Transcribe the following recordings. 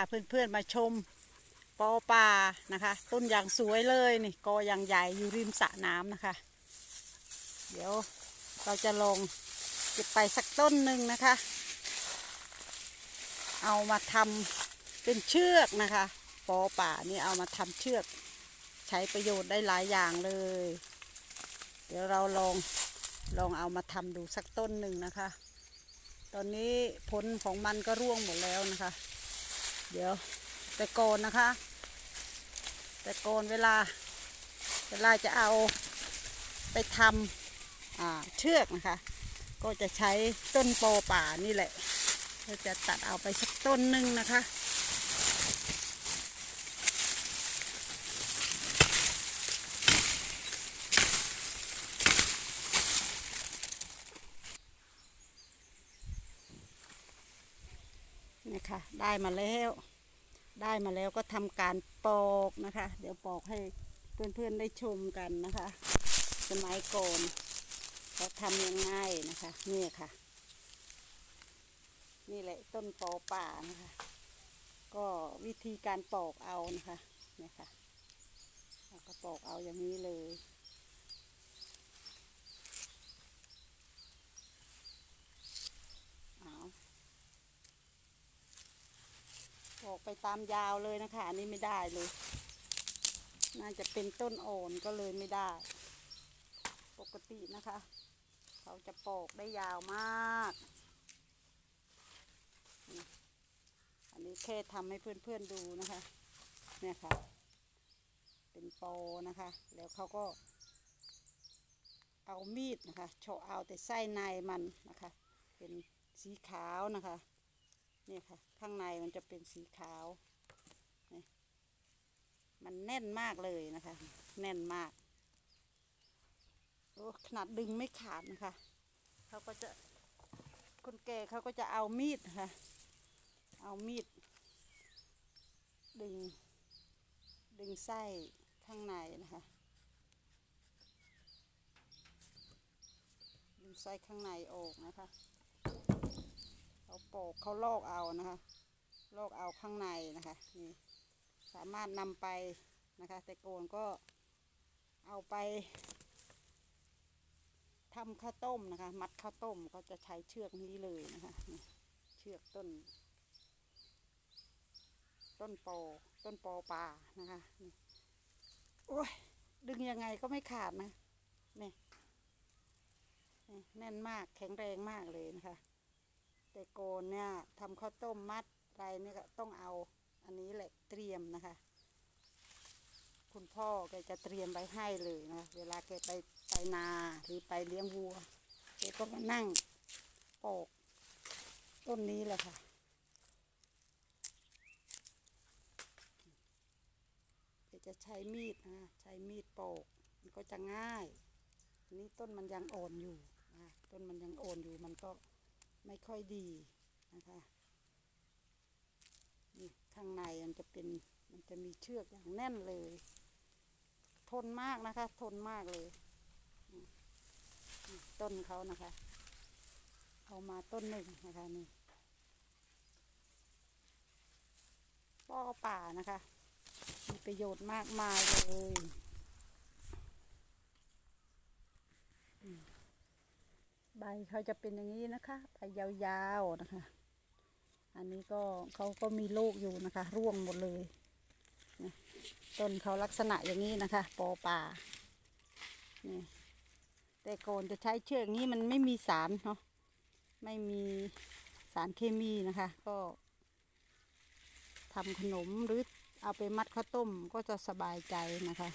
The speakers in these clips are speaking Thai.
าเพื่อนๆมาชมปอป่านะคะ ต้นอย่างสวยเลยนี่กออย่างใหญ่อยู่ริมสระน้ำนะคะ เดี๋ยวเราจะลองเก็บไปสักต้นหนึ่งนะคะ เอามาทำเป็นเชือกนะคะปอป่านี่เอามาทำเชือก ใช้ประโยชน์ได้หลายอย่างเลย เดี๋ยวเราลองลองเอามาทำดูสักต้นหนึ่งนะคะ ตอนนี้ผลของมันก็ร่วงหมดแล้วนะคะ เดี๋ยวแต่โกนนะคะ แต่โกนเวลา เวลาจะเอาไปทำเชือกนะคะ ก็จะใช้ต้นโปป่านี่แหละ ก็จะตัดเอาไปสักต้นหนึ่งนะคะ นี่ค่ะได้มาแล้ว ได้มาแล้วก็ทำการปอกนะคะ เดี๋ยวปอกให้เพื่อนๆได้ชมกันนะคะ สมัยก่อนเขาทำยังไงนะคะนี่ค่ะ นี่แหละต้นปอป่านะคะ ก็วิธีการปอกเอานะคะนี่ค่ะเราก็ปอกเอาอย่างนี้เลยเอา ออกไปตามยาวเลยนะคะ อันนี้ไม่ได้เลย น่าจะเป็นต้นอ่อนก็เลยไม่ได้ ปกตินะคะ เขาจะปอกได้ยาวมาก อันนี้แค่ทำให้เพื่อนๆดูนะคะ เนี่ยค่ะ เป็นโปนะคะ แล้วเขาก็ เอามีดนะคะเฉาะเอาแต่ไส้ในมันนะคะ เป็นสีขาวนะคะ นี่ค่ะ ข้างในมันจะเป็นสีขาว มันแน่นมากเลยนะคะ แน่นมาก โอ้ขนาดดึงไม่ขาดนะคะ เขาก็จะ คนแก่เขาก็จะเอามีดนะคะเอามีด ดึง ดึงไส้ข้างในนะคะ ดึงไส้ข้างในออกนะคะ เขาโปอกเขาลอกเอานะคะ ลอกเอาข้างในนะคะนี่สามารถนำไปนะคะ แต่โกนก็เอาไปทำข้าวต้มนะคะ มัดข้าวต้มก็จะใช้เชือกนี้เลยนะคะเชือกต้น ต้นโปอต้นโปอปลานะคะนี่โอ้ยดึงยังไงก็ไม่ขาดนะนี่นี่แน่นมากแข็งแรงมากเลยนะคะ แต่โกนเนี่ยทำข้าวต้มมัดอะไรเนี่ยก็ต้องเอาอันนี้แหละเตรียมนะคะ คุณพ่อแกจะเตรียมไว้ให้เลยนะเวลาแกไปไปนาหรือไปเลี้ยงวัวแกก็มานั่งปอกต้นนี้แหละค่ะแกจะใช้มีดนะใช้มีดปอกมันก็จะง่ายนนี้ต้นมันยังอ่อนอยู่นะต้นมันยังอ่อนอยู่มันก็ ไม่ค่อยดีนะคะ นี่ข้างในมันจะเป็นมันจะมีเชือกอย่างแน่นเลย ทนมากนะคะ ทนมากเลย ต้นเขานะคะ เอามาต้นหนึ่งนะคะนี่ป้อป่านะคะ มีประโยชน์มากมายเลยอืม ใบเขาจะเป็นอย่างนี้นะคะใบยาวๆนะคะ อันนี้ก็เขาก็มีลูกอยู่นะคะ ร่วงหมดเลยนี่ต้นเขาลักษณะอย่างนี้นะคะปอป่านี่แต่ก่อนจะใช้เชือกนี้มันไม่มีสารเนาะไม่มีสารเคมีนะคะ ก็ทำขนมหรือเอาไปมัดข้าวต้มก็จะสบายใจนะคะ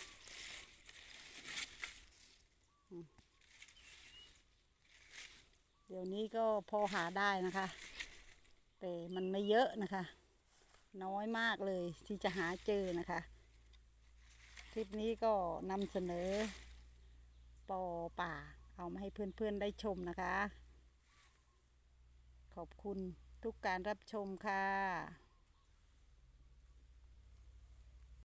ดี๋ยวนี้ก็พอหาได้นะคะ แต่มันไม่เยอะนะคะ น้อยมากเลยที่จะหาเจอนะคะ คลิปนี้ก็นำเสนอปอป่า เอามาให้เพื่อนๆได้ชมนะคะ ขอบคุณทุกการรับชมค่ะ